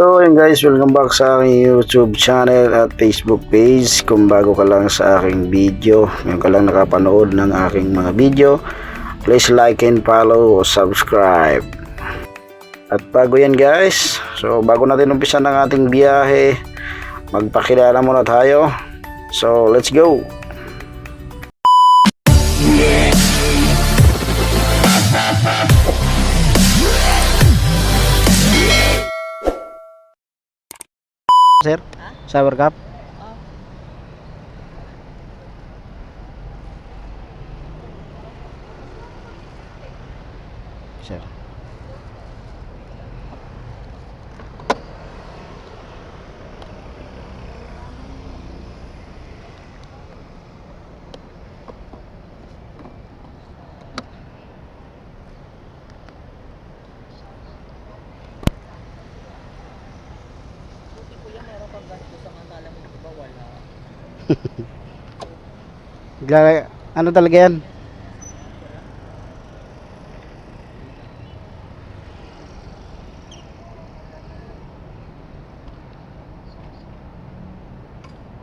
So yun guys, welcome back sa aking YouTube channel at Facebook page. Kung bago ka lang sa aking video, ngayon ka lang nakapanood ng aking mga video, please like and follow o subscribe. At bago yan guys, so bago natin umpisa ng ating biyahe, magpakilala muna tayo. So let's go! Sir, shower cap? Sir. Gla- ano talaga yan?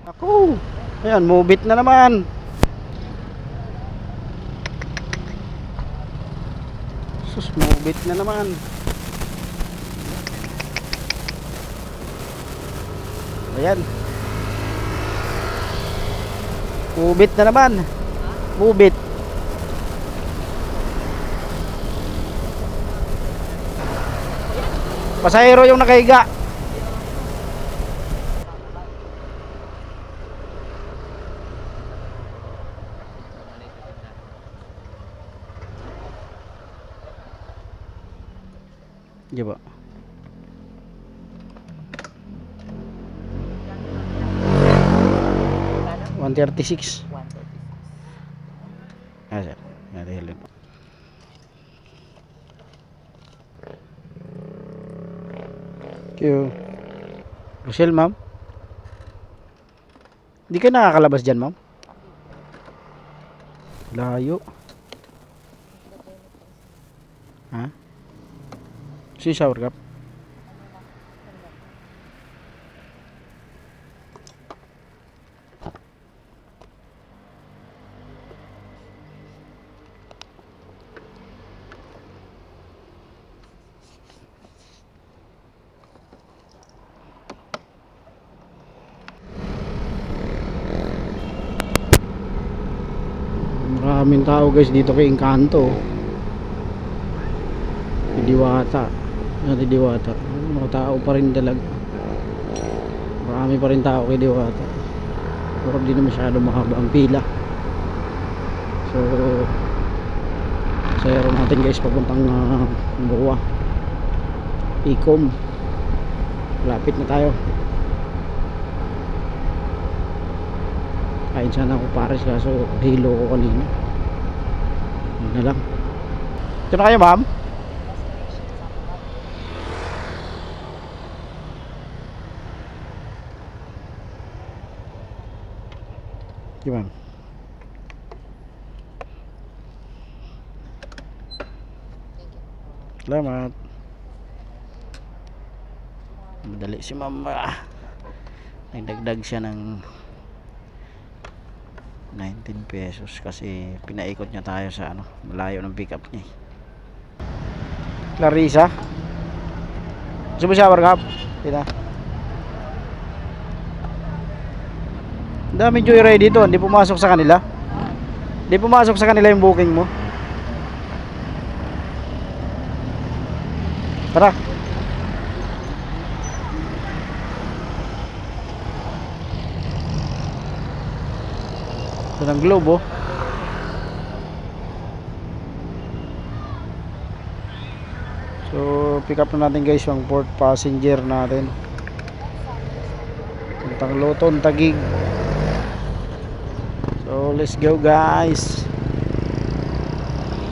Ako. Ayan, mubit na naman. Sus, mubit na naman. Ayan. Mubit na naman. Mubit. Pasahero yung nakahiga. 136. 136. Ah, sir. Narihelin po. Thank you. Rochelle, ma'am. Hindi ka nakakalabas dyan, ma'am? Layo. Ha? Sino shower cap? Guys dito kay Encanto. Kay Diwata. Nati Diwata. Mga tao pa rin talaga. Marami pa rin tao kay Diwata. Pero hindi na masyado mahaba ang pila. So, sayaro natin guys papuntang uh, Buwa. Icom. Lapit na tayo. Kain sana ako pares kaso hilo ko kanina. Yun na lang. Ito na kayo ma'am? Sige ma'am. Salamat. Madali si mama. Nagdagdag siya ng 19 pesos kasi pinaikot niya tayo sa ano, malayo ng pick up niya. Clarissa. Gusto mo shower cup? Kita. Daming joyride dito, hindi pumasok sa kanila. Hindi pumasok sa kanila yung booking mo. Tara. Ng globe oh. So pick up na natin guys yung port passenger natin. Puntang Luton, Tagig. So let's go guys.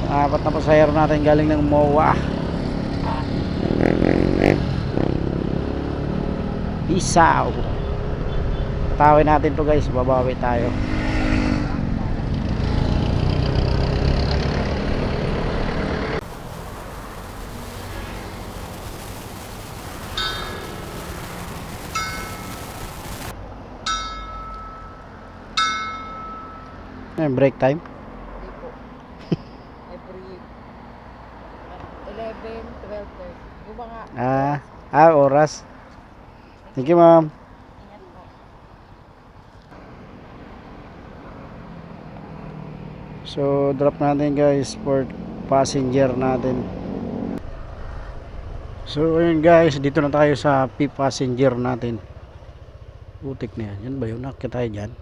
Apat na pasahero natin galing ng MOA. Isaw. Tawin natin to guys, babawi tayo. Ano yung break time? Hindi po. Every uh, 11, 12, 30. Yung mga Ah, ah, oras. Thank you, ma'am. So, drop natin guys for passenger natin. So, ayun guys, dito na tayo sa P passenger natin. Utik na yan. Yan ba yun? Nakita tayo dyan.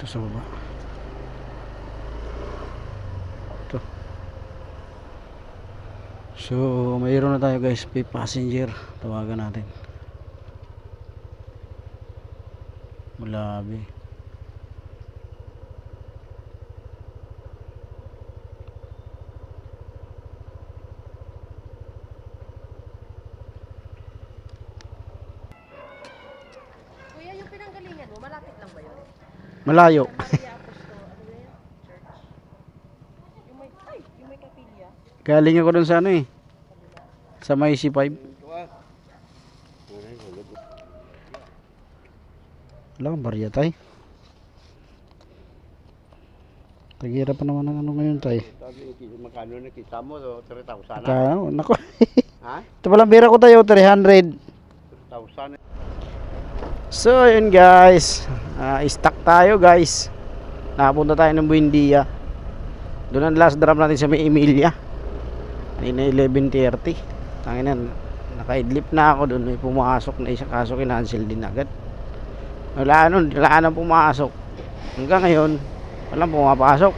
Dito sa baba. Ito. So, mayroon na tayo guys, P passenger. Tawagan natin. Malabi. Kuya, yung pinanggalingan mo, malapit lang ba yun? Malayo. Galing ako dun sa ano eh. Sa may C5. Wala kang barya tay. Tagira pa naman ng ano ngayon tay. Magkano na kita mo? So, 3,000 na. Kano? Nako. Ha? Ito palang bira ko tayo 300. 3,000 na. So yun guys. Ah, stuck tayo guys. Nakapunta tayo ng Buendia. Doon ang last drop natin sa may Emilia. Kanina 11.30. Tanginan. Naka-idlip na ako doon. May pumasok na isa kaso kinancel din agad. Wala nun. Wala nang pumasok. Hanggang ngayon, walang pumapasok.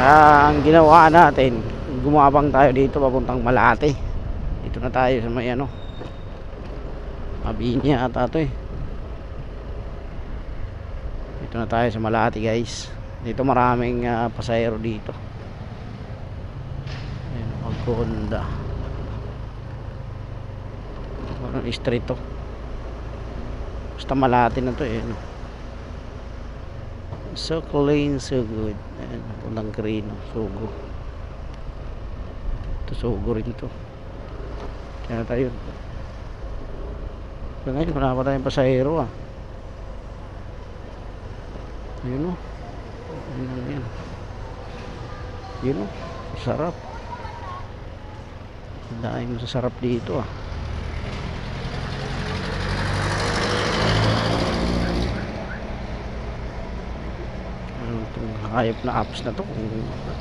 Ah, ang ginawa natin, gumabang tayo dito papuntang Malate. Dito na tayo sa may ano, Mabini ata to eh. Dito na tayo sa Malati guys. Dito maraming ah, pasahero dito. Ayun, mag-Honda. Parang street to. Basta Malati na to eh. No? So clean, so good. Ayan, pulang green, sugo. Ito sugo rin to. Kaya tayo. So ngayon, wala pa tayong pasahero ah. Ayun o. Ayun lang yan. Yun o. Sarap. Ang dahil mo sa sarap dito ah. Ano itong hayop na apps na to kung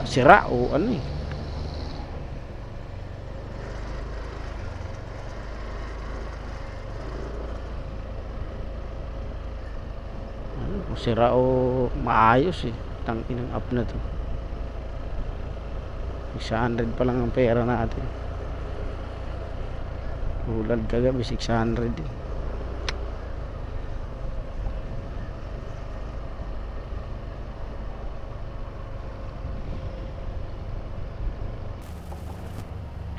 sira o ano eh. ano, kung sira o maayos eh. Tangin ng app na to. 600 pa lang ang pera natin. Ulad kagabi 600 eh.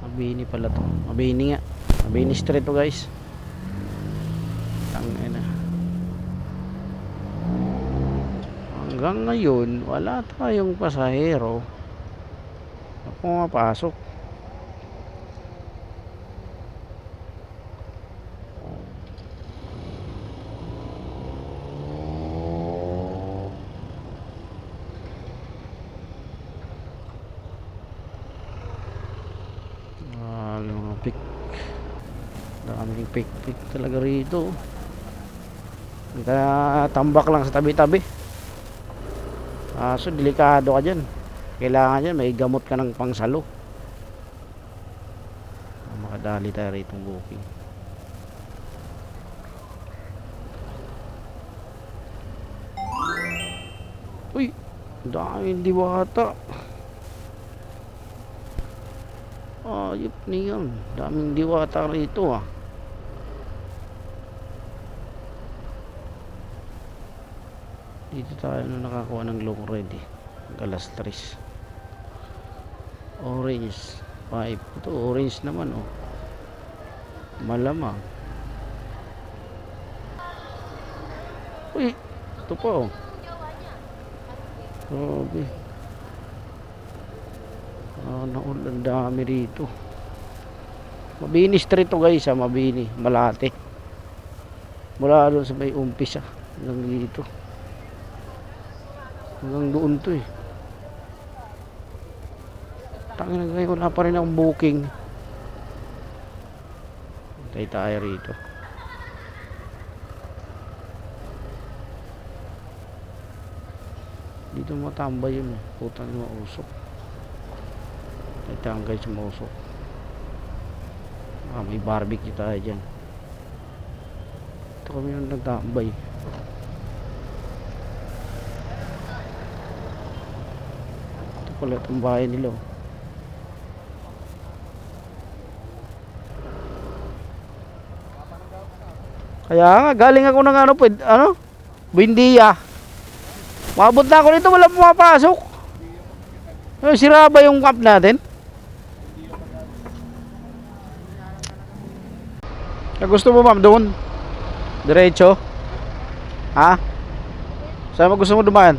Mabini pala to. Mabini nga. Mabini street to guys Tangin na hanggang ngayon wala tayong pasahero. Na pumapasok pick daming pick talaga rito. Kaya tambak lang sa tabi-tabi Kaso delikado ka dyan. Kailangan dyan may gamot ka ng pangsalo. Ah, Makadali tayo rito booking. Uy! Daming diwata. Ayop niyan. Daming diwata rito ah. Dito tayo na nakakuha ng long ready alas 3 orange 5 ito orange naman oh. Malamang. Uy! Ito pa oh. Grabe. Ah naul ang dami rito. Mabini street to guys ha Mabini Malate. Mula doon sa may umpisa. Hanggang dito. Hanggang doon to eh. Tangin na ngayon, wala pa rin akong booking. Hintay tayo rito. Dito matambay yun eh. Putang na mausok. May tangkay sa mausok. Ah, may barbecue tayo dyan. Ito kami yung nagtambay. Ito pala itong bahay nila. oh. Kaya nga, galing ako ng ano, pwed, ano? Buendia. Mabot na ako nito, wala pumapasok. Ano, sira ba yung camp natin? Ah, gusto mo ma'am doon? Diretso? Ha? Saan mo gusto mo dumaan?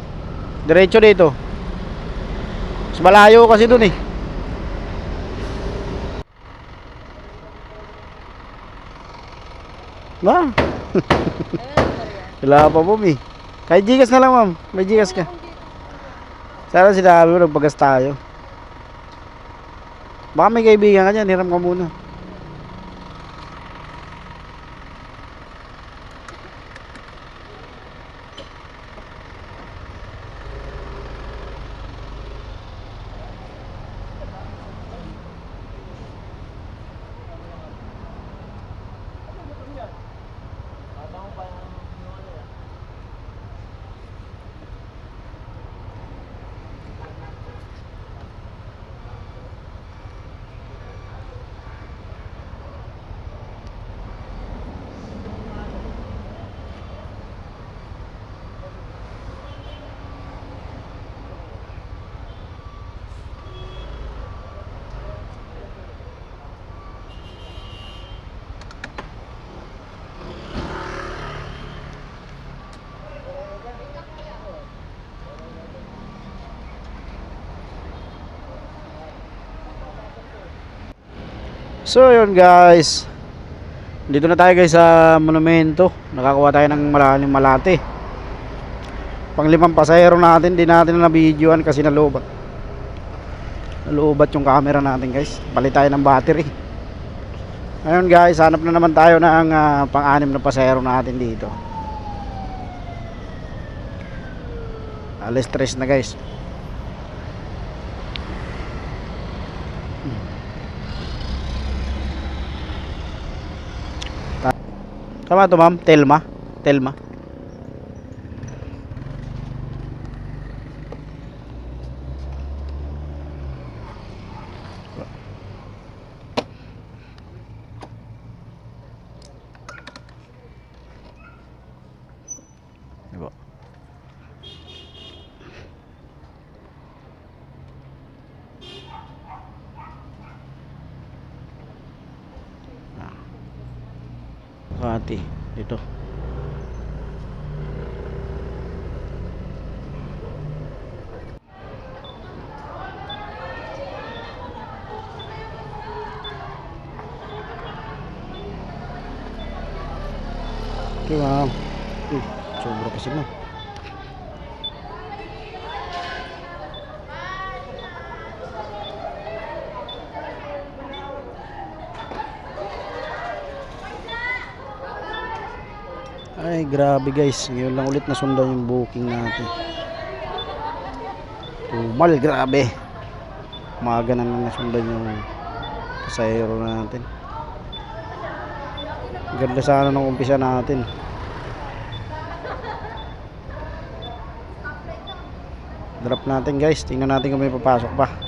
Diretso dito. Mas malayo kasi doon eh. Ma, wala pa po eh. Kahit gigas na lang ma'am. May gigas ka. Sana sinabi mo nagpagas tayo. Baka may kaibigan ka dyan, hiram ka muna. So yun guys. Dito na tayo guys sa monumento. Nakakuha tayo ng malalim malate. Panglimang pasahero natin Di natin na videoan kasi nalubat. Nalubat yung camera natin guys. Palit tayo ng battery. Ayun guys Hanap na naman tayo ng ah, pang-anim na pasahero natin dito. Alis stress na guys Tama to ma'am, Telma. Telma. Makati. Dito Okay, ma'am. Uy, sobra kasi mo. Ay, grabe guys. Ngayon lang ulit nasundan yung booking natin. Tumal, grabe. Umaga na lang nasundan yung pasahero natin. Ganda sana nung umpisa natin. Drop natin guys. Tingnan natin kung may papasok pa.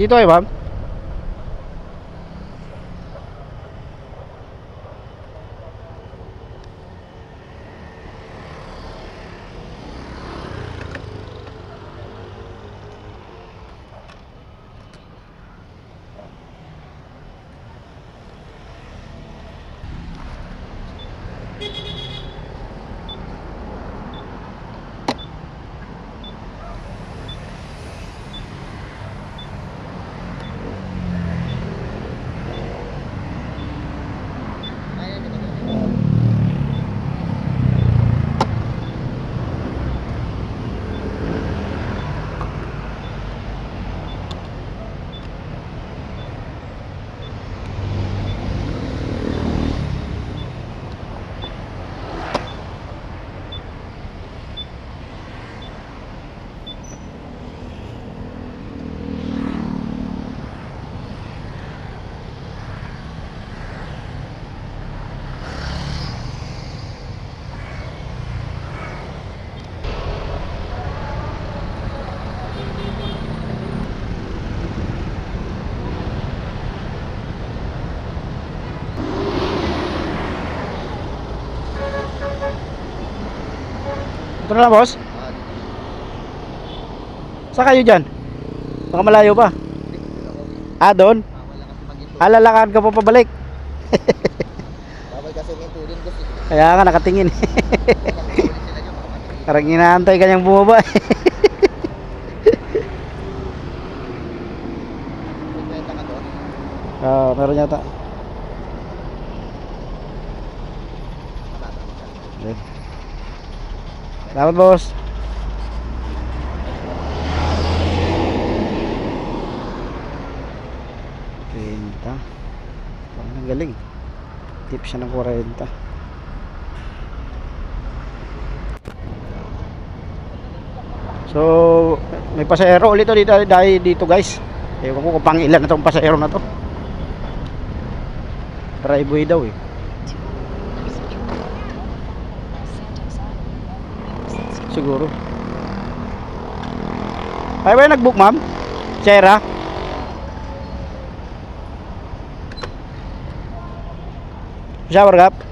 Dito kayo, ma'am? Ito na lang, boss? Saan kayo dyan? Baka malayo pa. Ah, doon? Ah, lalakad ka pa pabalik. Sila. Kaya nga, nakatingin. Parang inaantay ka niyang bumaba. May kwenta ka doon. Oo, meron yata. Ayun. Salamat, boss. Kwenta. Parang ang galing. Tip siya ng 40. So, may pasahero ulit to dito, dahil dito guys. Ewan ko kung pang ilan na tong pasahero na to. Driveway daw eh. Siguro. Ay ba nag-book ma'am? Sarah? Shower gap?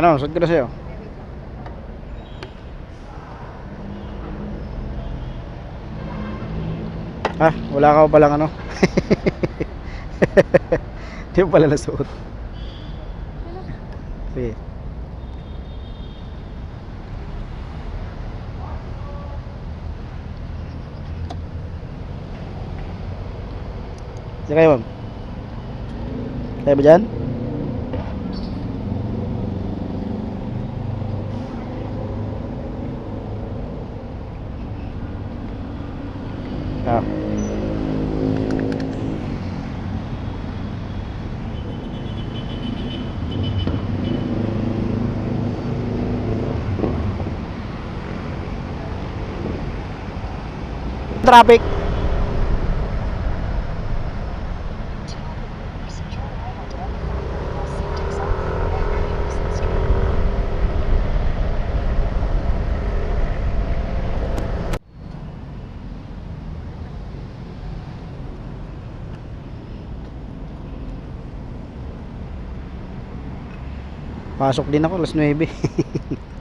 Ano, saan ka na sa'yo? Ah, wala ka pa palang ano? Di mo pala nasuot. Sige. Sige kayo, ma'am. Kaya ba dyan? Ah. Traffic. Pasok din ako alas 9.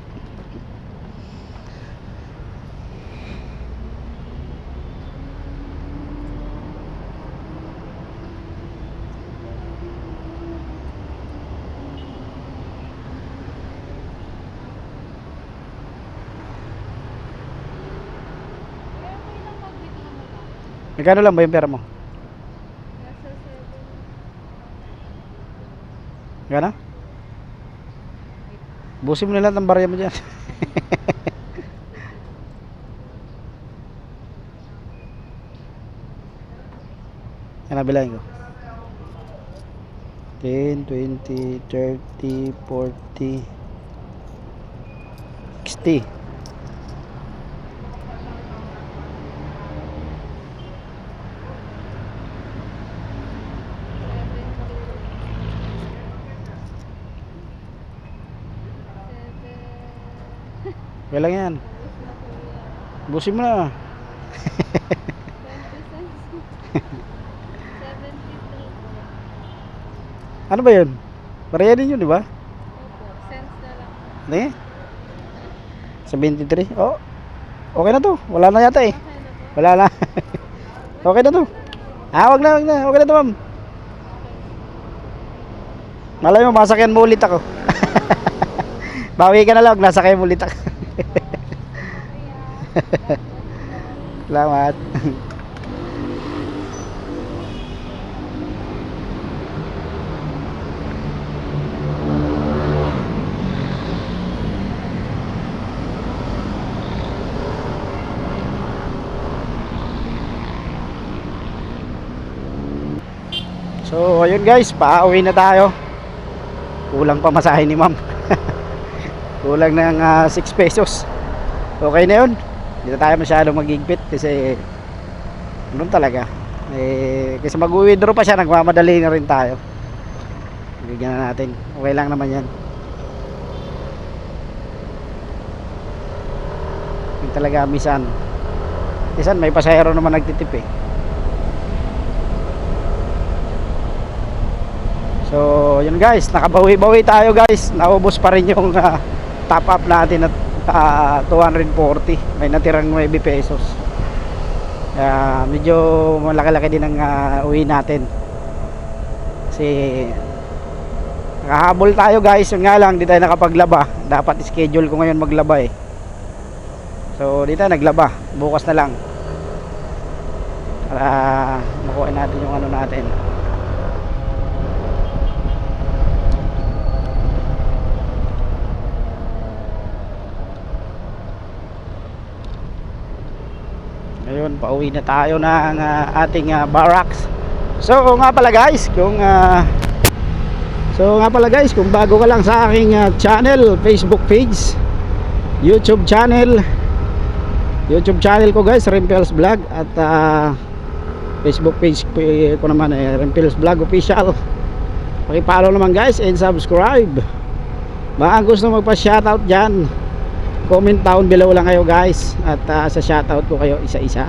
Magkano lang ba yung pera mo? Gana? Busin mo na ng barya mo dyan. Yan nabilahin ko. 10, 20, 30, 40, 60. Okay lang yan. Busin mo na. Ano ba yun? Pareha din yun, di ba? Sense na lang. Sa 23? Oh, okay na to. Wala na yata eh. Wala na. okay na to. Ah, wag na, wag na. Okay na to, ma'am. Malay mo, masakyan mo ulit ako. Bawi ka na lang, nasakyan mo ulit ako. Salamat. So, ayun guys, pauwi na tayo. Kulang pa masahe ni ma'am. Kulang ng 6 pesos. Okay na yun. Hindi tayo masyadong magigpit kasi ganun talaga. Eh, kasi mag-withdraw pa siya, nagmamadali na rin tayo. Bigyan na natin. Okay lang naman yan. Yung talaga misan. Misan may pasahero naman nagtitip eh. So, yun guys, nakabawi-bawi tayo guys. Naubos pa rin yung ah, top up natin at ah, 240. May natirang 9 pesos. Kaya medyo malaki-laki din ang ah, uwi natin. Kasi nakahabol tayo guys. Yun nga lang, di tayo nakapaglaba. Dapat schedule ko ngayon maglaba eh. So, di tayo naglaba. Bukas na lang. Para makuha natin yung ano natin. Ngayon, pauwi na tayo ng ah, ating ah, barracks. So, nga pala guys, kung ah, So, nga pala guys, kung bago ka lang sa aking ah, channel, Facebook page, YouTube channel, YouTube channel ko guys, Rimpels Vlog at ah, Facebook page ko ko naman eh, Rimpels Vlog Official. Paki-follow naman guys and subscribe. Baka gusto magpa-shoutout diyan comment down below lang kayo guys at ah, sa shoutout ko kayo isa-isa